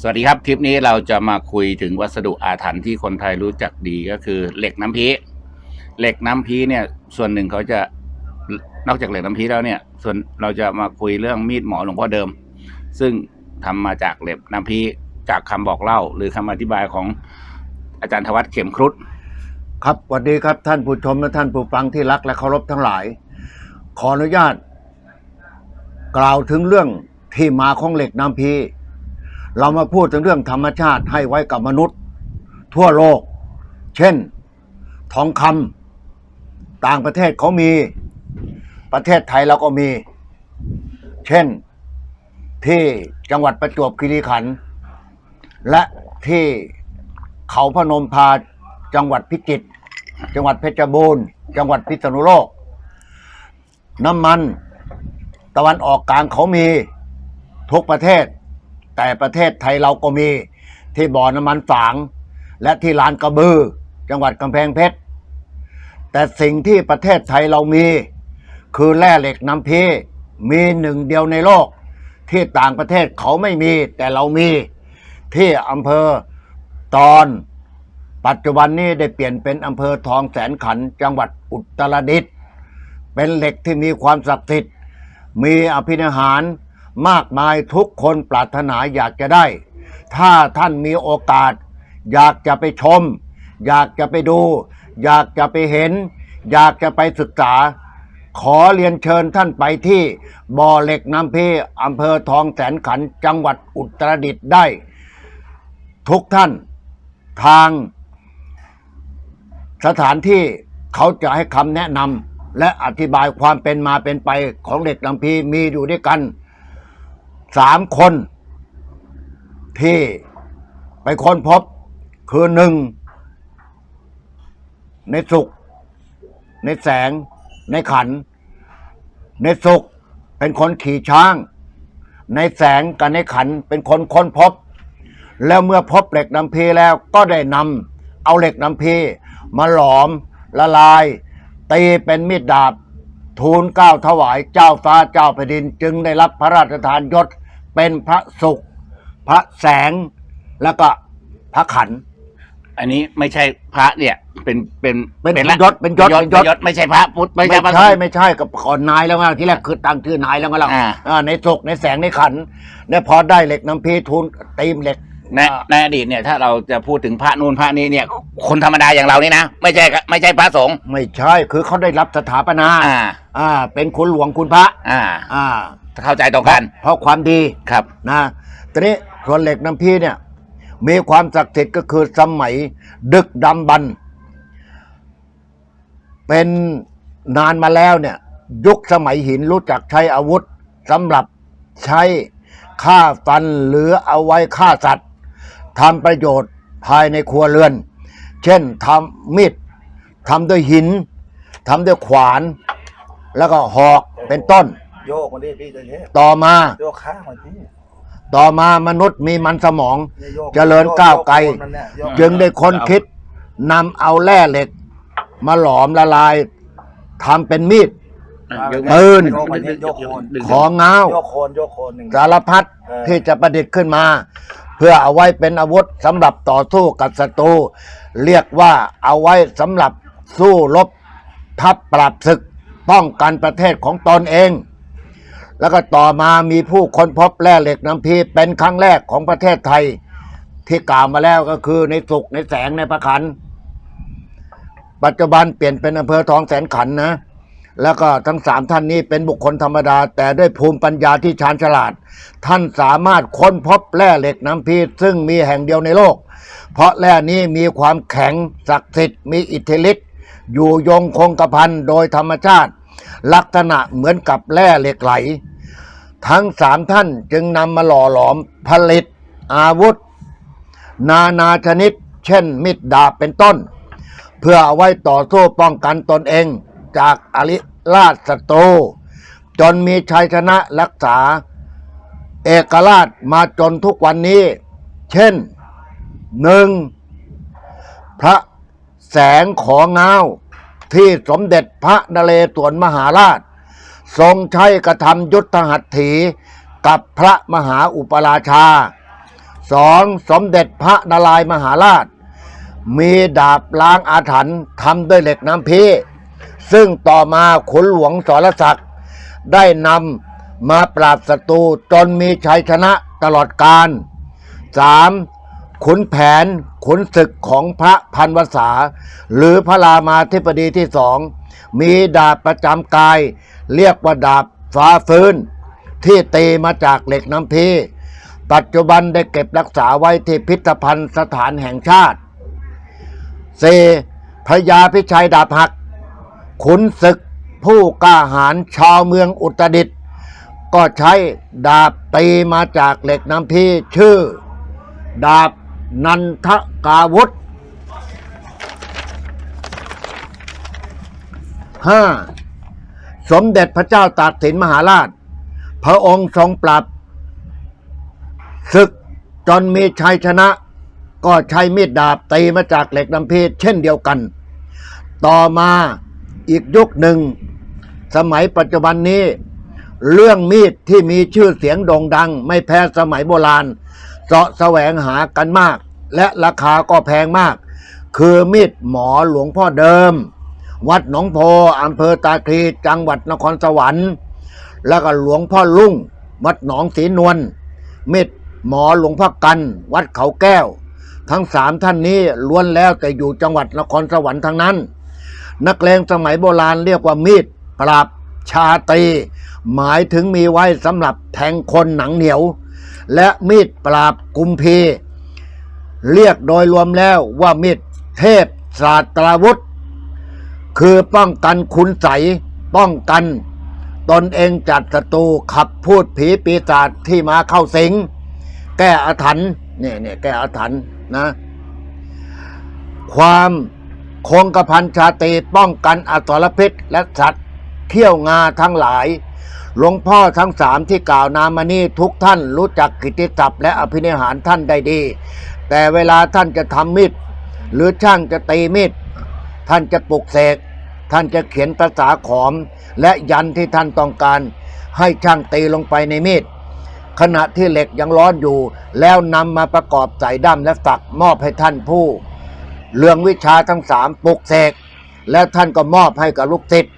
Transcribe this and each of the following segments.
สวัสดีครับ คลิปนี้เราจะมาคุยถึงวัสดุอาถรรพ์ที่คนไทยรู้จักดีก็คือ เหล็กน้ำพีเหล็กน้ำพีเนี่ย ส่วนหนึ่งเขาจะนอกจากเหล็กน้ำพีแล้วเนี่ย ส่วนเราจะมาคุยเรื่องมีดหมอหลวงพ่อเดิม ซึ่งทำมาจากเหล็กน้ำพีจากคำบอกเล่า หรือคำอธิบายของอาจารย์ธวัฒน์เข็มครุฑครับสวัสดีครับท่านผู้ชมและท่านผู้ฟังที่รักและเคารพทั้งหลาย ขออนุญาต กล่าวถึงเรื่องที่มาของเหล็กน้ำพี เรามาพูดถึงเรื่องธรรมชาติให้ไว้กับมนุษย์ ทั่วโลก เช่น ทองคำต่างประเทศเขามี ประเทศไทยเราก็มี เช่นที่จังหวัดประจวบคีรีขันธ์และที่เขาพนมพาจังหวัดพิจิตรจังหวัดเพชรบูรณ์จังหวัดพิษณุโลก น้ำมัน ตะวันออกกลางเขามีทุกประเทศ แต่ประเทศไทยเราก็มีที่บ่อน้ำมันฝาง และที่ลานกระบือ จังหวัดกำแพงเพชร แต่สิ่งที่ประเทศไทยเรามี คือแร่เหล็กน้ำพีมีหนึ่งเดียวในโลก ที่ต่างประเทศเขาไม่มี แต่เรามีที่อำเภอตอนปัจจุบันนี้ได้เปลี่ยนเป็นอำเภอทองแสนขันจังหวัดอุตรดิตถ์เป็นเหล็กที่มีความศักดิ์สิทธิ์มีอภินิหาร มากมายทุกคนปรารถนาอยากจะได้ ถ้าท่านมีโอกาส อยากจะไปชม อยากจะไปดู อยากจะไปเห็น อยากจะไปศึกษา ขอเรียนเชิญท่านไปที่บ่อเหล็กน้ำพีอำเภอทองแสนขันจังหวัดอุตรดิตถ์ได้ ทุกท่านทางสถานที่เขาจะให้คำแนะนำและอธิบายความเป็นมาเป็นไปของเด็กลำพีมีอยู่ด้วยกัน สามคน ที่ไปค้นพบคือหนึ่งในสุข ในแสง ในขัน ในสุขเป็นคนขี่ช้าง ในแสงกับในขันเป็นคนค้นพบ แล้วเมื่อพบเหล็กน้ำพีแล้วก็ได้นำเอาเหล็กน้ำพีมาหลอมละลาย ตีเป็นมีดดาบทูลก้าวถวายเจ้าฟ้าเจ้าแผ่นดิน จึงได้รับพระราชทานยศ เป็นพระสุขพระแสงแล้วก็พระขัน อันนี้ไม่ใช่พระเนี่ย เป็นเป็นเป็นละยศเป็นยศเป็นเป็นยศยศ ไม่ใช่พระพุทธไม่ไม่ใช่พระสใช่งฆ์ไม่ใช่กับก่อนนายแล้วไงที่แรกคือตั้งชื่อนายแล้วไงล่ะอ่า อ่าในสุขในแสงในขันเนี่ยพอได้เหล็กน้ำพีทูลตีมเหล็ก ในในอดีตเนี่ยถ้าเราจะพูดถึงพระนูนพระนี้เนี่ย คนธรรมดาอย่างเรานี่นะไม่ใช่ไม่ใช่พระสงฆ์ไม่ใช่คือเขาได้รับสถาปนาอ่า อ่า เป็นคุณหลวงคุณพระ อ่า อ่า เข้าใจตรงกัน เพราะความดีครับ นะตอนนี้ส่วนเหล็กน้ำพีเนี่ย มีความศักดิ์สิทธิ์ก็คือสมัยดึกดำบรรพ์เป็นนานมาแล้วเนี่ย ยุคสมัยหินรู้จักใช้อาวุธสำหรับใช้ฆ่าฟันหรือเอาไว้ฆ่าสัตว์ ทำประโยชน์ภายในครัวเรือน เช่นทำมีดทำด้วยหินทำด้วยขวาน แล้วก็หอกเป็นต้น โยกมาดิพี่ตัวนี้ต่อมา โยกข้างมาพี่ต่อมามนุษย์มีมันสมองนี่ยโยกเจริญก้าวไกลโยโคนมันเนี่ยโยกจึงได้ค้นคิดนำเอาแร่เหล็ก มาหลอมละลายทำเป็นมีดปืนโยกมาดิโยกโคนของง้าวโยกโคนโยกโคนหนึ่งสารพัดเออที่จะประดิษฐ์ขึ้นมา เพื่อเอาไว้เป็นอาวุธสำหรับต่อสู้กับศัตรูเรียกว่าเอาไว้สำหรับสู้รบทับปราบศึกป้องกันประเทศของตนเอง แล้วก็ต่อมามีผู้ค้นพบแร่เหล็กน้ำพีเป็นครั้งแรกของประเทศไทย ที่กล่าวมาแล้วก็คือในสุขในแสงในพระขัน ปัจจุบันเปลี่ยนเป็นอำเภอทองแสนขันนะ แล้วก็ทั้งสามท่านนี้เป็นบุคคลธรรมดา แต่ด้วยภูมิปัญญาที่ชาญฉลาด ท่านสามารถค้นพบแร่เหล็กน้ำพีซึ่งมีแห่งเดียวในโลก เพราะแร่นี้มีความแข็งศักดิ์สิทธิ์มีอิทธิฤทธิ์อยู่ยงคงกระพันโดยธรรมชาติ ลักษณะเหมือนกับแร่เหล็กไหล ทั้งสามท่านจึงนำมาหล่อหลอมผลิต อาวุธ นานาชนิด เช่นมิดดาบเป็นต้น เพื่อเอาไว้ต่อสู้ป้องกันตนเอง จากอริราชศัตรูจนมีชัยชนะรักษา เอกราชมาจนทุกวันนี้ เช่นหนึ่งพระแสงของเงาที่สมเด็จพระนเรศวรมหาราช ทรงใช้กระทำยุทธหัตถีกับพระมหาอุปราชาสองสมเด็จพระนารายมหาราช มีดาบล้างอาถรรพ์ทำด้วยเหล็กน้ำพี ซึ่งต่อมาขุนหลวงสรศักดิ์ได้นำมาปราบศัตรูจนมีชัยชนะตลอดกาลสามขุนแผนขุนศึกของพระพันวษา หรือพระรามาธิบดีที่สอง มีดาบประจำกาย เรียกว่าดาบฟ้าฟื้น ที่ตีมาจากเหล็กน้ำพีปัจจุบันได้เก็บรักษาไว้ที่พิพิธภัณฑ์สถานแห่งชาติเซพญาพิชัยดาบหัก ขุนศึกผู้กล้าหาญชาวเมืองอุตรดิตถ์ก็ใช้ดาบตีมาจากเหล็กน้ำพีชื่อ ดาบนันทกาวุธห้าสมเด็จพระเจ้าตากสินมหาราช พระองค์ทรงปรับศึกจนมีชัยชนะ ก็ใช้มีดดาบตีมาจากเหล็กน้ำพีเช่นเดียวกัน ต่อมา อีกยุคหนึ่ง สมัยปัจจุบันนี้ เรื่องมีดที่มีชื่อเสียงโด่งดัง ไม่แพ้สมัยโบราณเสาะแสวงหากันมาก และราคาก็แพงมาก คือมีดหมอหลวงพ่อเดิม วัดหนองโพอำเภอตาคลีจังหวัดนครสวรรค์ แล้วก็หลวงพ่อลุ่ง วัดหนองศรีนวลมิตรหมอหลวงพ่อกัน วัดเขาแก้ว ทั้งสามท่านนี้ล้วนแล้วแต่อยู่จังหวัดนครสวรรค์ทั้งนั้น นักเลงสมัยโบราณเรียกว่ามีดปราบชาตรีหมายถึงมีไว้สำหรับแทงคนหนังเหนียว และมีดปราบกุมพี เรียกโดยรวมแล้วว่ามีดเทพศาสตราวุธ คือป้องกันคุณใสป้องกัน ตนเองจัดศัตรูขับพูดผีปีศาจที่มาเข้าสิง แก้อาถรรพ์เนี่ยเนี่ยแก้อาถรรพ์นะ ความ คงกระพันชาตรีป้องกันอสรพิษและสัตว์เขี้ยวงาทั้งหลาย หลวงพ่อทั้งสามที่กล่าวนามานี้ทุกท่านรู้จักกิติศัพท์และอภินิหารท่านได้ดี แต่เวลาท่านจะทำมีดหรือช่างจะตีมีดท่านจะปลุกเสก ท่านจะเขียนภาษาขอม และยันที่ท่านต้องการ ให้ช่างตีลงไปในมีดขณะที่เหล็กยังร้อนอยู่ แล้วนำมาประกอบใส่ด้ามและสักมอบให้ท่านผู้ เรื่องวิชาทั้งสามปลุกเสกและท่านก็มอบให้กับลูกศิษย์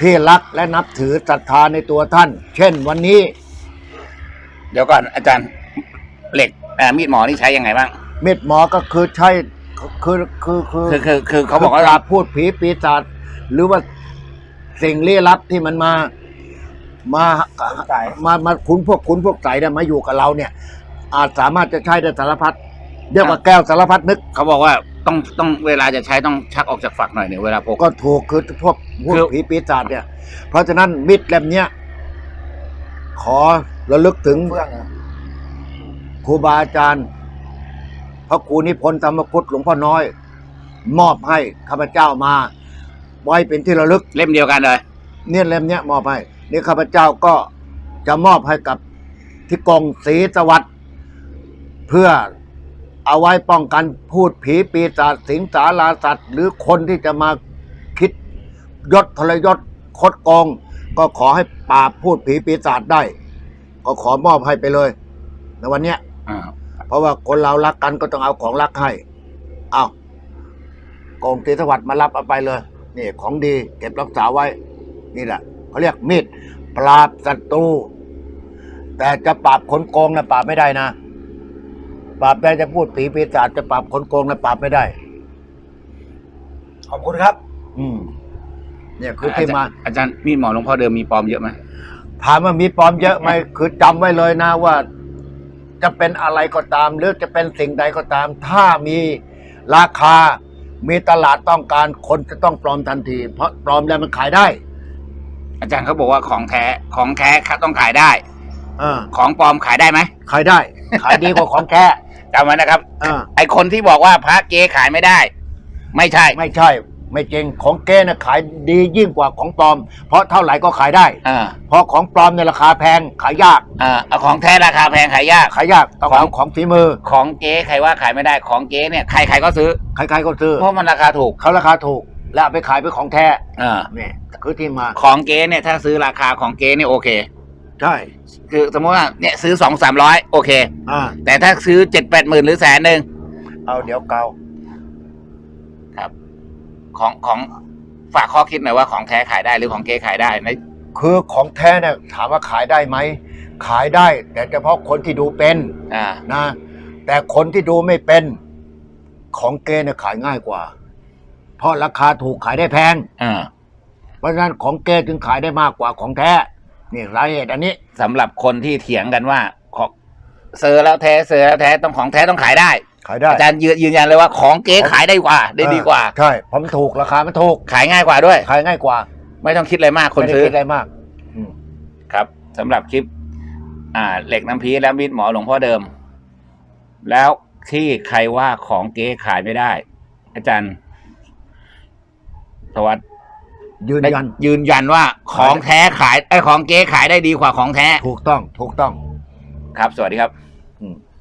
ที่รักและนับถือศรัทธาในตัวท่าน เช่นวันนี้ เดี๋ยวก่อนอาจารย์เหล็กอ่ามีดหมอนี่ใช้ยังไงบ้างมิดหมอก็คือใช้คือคือคือคือคือคือเขาบอกว่า ปราบพูดผีปีศาจหรือว่าสิ่งลี้ลับที่มันมา มาไก่มามาคุณพวกคุณพวกใสเนี่ยมาอยู่กับเราเนี่ย อาจสามารถจะใช้ได้สารพัดเรียกว่าแก้วสารพัดนึก เขาบอกว่า ต้องต้องเวลาจะใช้ต้องชักออกจากฝักหน่อยเนี่ยเวลาพก ก็ถูกคือพวกพวกคือ ผีปีศาจเนี่ย เพราะฉะนั้นมิดเล่มเนี้ยขอระลึกถึงเฟื่องอะครูบาอาจารย์พระครูนิพนธ์ธรรมคุตหลวงพ่อน้อย มอบให้ข้าพเจ้ามา ไว้เป็นที่ระลึก เล่มเดียวกันเลยเนี่ยเล่มเนี้ยมอบให้นี่ข้าพเจ้าก็จะมอบให้กับที่กองศรีสวัสดิ์เพื่อ เอาไว้ป้องกันพูดผีปีศาจสิงสาราสัตว์ หรือคนที่จะมาคิดยศทรยศคดโกองก็ขอให้ปราบพูดผีปีศาจได้ ก็ขอมอบให้ไปเลยในวันเนี้ยอ่าเพราะว่าคนเรารักกันก็ต้องเอาของรักให้เอากองศรีสวัสดิ์มารับเอาไปเลยนี่ของดีเก็บรักษาไว้ นี่แหละเขาเรียกมีดปราบศัตรูแต่จะปราบคนโกงนะปราบไม่ได้นะ ปราบได้จะพูดผีปีศาจจะปราบคนโกงนะปราบไม่ได้ ขอบคุณครับ อืม เนี่ยคือที่มา อาจารย์มีดหมอหลวงพ่อเดิมมีปลอมเยอะไหมถามว่ามีปลอมเยอะไหมคือจำไว้เลยนะว่า จะเป็นอะไรก็ตาม หรือจะเป็นสิ่งใดก็ตาม ถ้ามีราคา มีตลาดต้องการคนจะต้องปลอมทันที เพราะปลอมแล้วมันขายได้อาจารย์เขาบอกว่าของแท้ของแท้ต้องขายได้เออของปลอมขายได้ไหมขายได้ ขายดีกว่าของแท้ จำไว้นะครับเออไอคนที่บอกว่าพระเก๊ขายไม่ได้ ไม่ใช่ ไม่ใช่ ไม่จริงของเก้นะขายดียิ่งกว่าของปลอม เพราะเท่าไหร่ก็ขายได้อ่าเพราะของปลอมเนี่ยราคาแพงขายยาก อ่าเอาของแท้ราคาแพงขายยาก ขายยากต้องเอาของฝีมือของเก๊ใครว่าขายไม่ได้ของเก๊เนี่ยใครใครก็ซื้อ ใครๆก็ซื้อเพราะมันราคาถูกเขาราคาถูก แล้วเอาไปขายเป็นของแท้อ่าเนี่ยคือที่มา ของเก๊เนี่ยถ้าซื้อราคาของเก๊เนี่ยโอเค ใช่คือสมมติว่าเนี่ยซื้อสองสามร้อยโอเค อ่าแต่ถ้าซื้อเจ็ดแปดหมื่นหรือแสนหนึ่งเอาเดี๋ยวเกาครับ ของของฝากข้อคิดหน่อยว่าของแท้ขายได้หรือของเก๊ขายได้ในคือของแท้เนี่ยถามว่าขายได้ไหมขายได้ แต่เฉพาะคนที่ดูเป็นอ่า นะ แต่คนที่ดูไม่เป็น ของเกเนี่ยขายง่ายกว่า เพราะราคาถูกขายได้แพง อ่า เพราะฉะนั้นของเกจึงขายได้มากกว่าของแท้ นี่รายละเอียดอันนี้สำหรับคนที่เถียงกันว่าของเซอร์แล้วแท้เซอร์แล้วแท้ต้องของแท้ต้องขายได้ ขายได้อาจารย์ยืนยืนยันเลยว่าของเก๊ขายได้กว่า ได้ดีกว่า ใช่เพราะมันถูกราคามันถูกขายง่ายกว่าด้วย ขายง่ายกว่าไม่ต้องคิดอะไรมากคนไม่ได้ซื้อคิดอะไรมากอืมครับสำหรับคลิป อ่า เหล็กน้ำพีและมีดหมอหลวงพ่อเดิม แล้วที่ใครว่าของเก๊ขายไม่ได้ อาจารย์สวัสดิ์ ยืนได้ยัน ยืนยันว่าของแท้ขายไอ้ยของเก๊ขายได้ดีกว่าของแท้ถูกต้อง ถูกต้อง ครับ สวัสดีครับ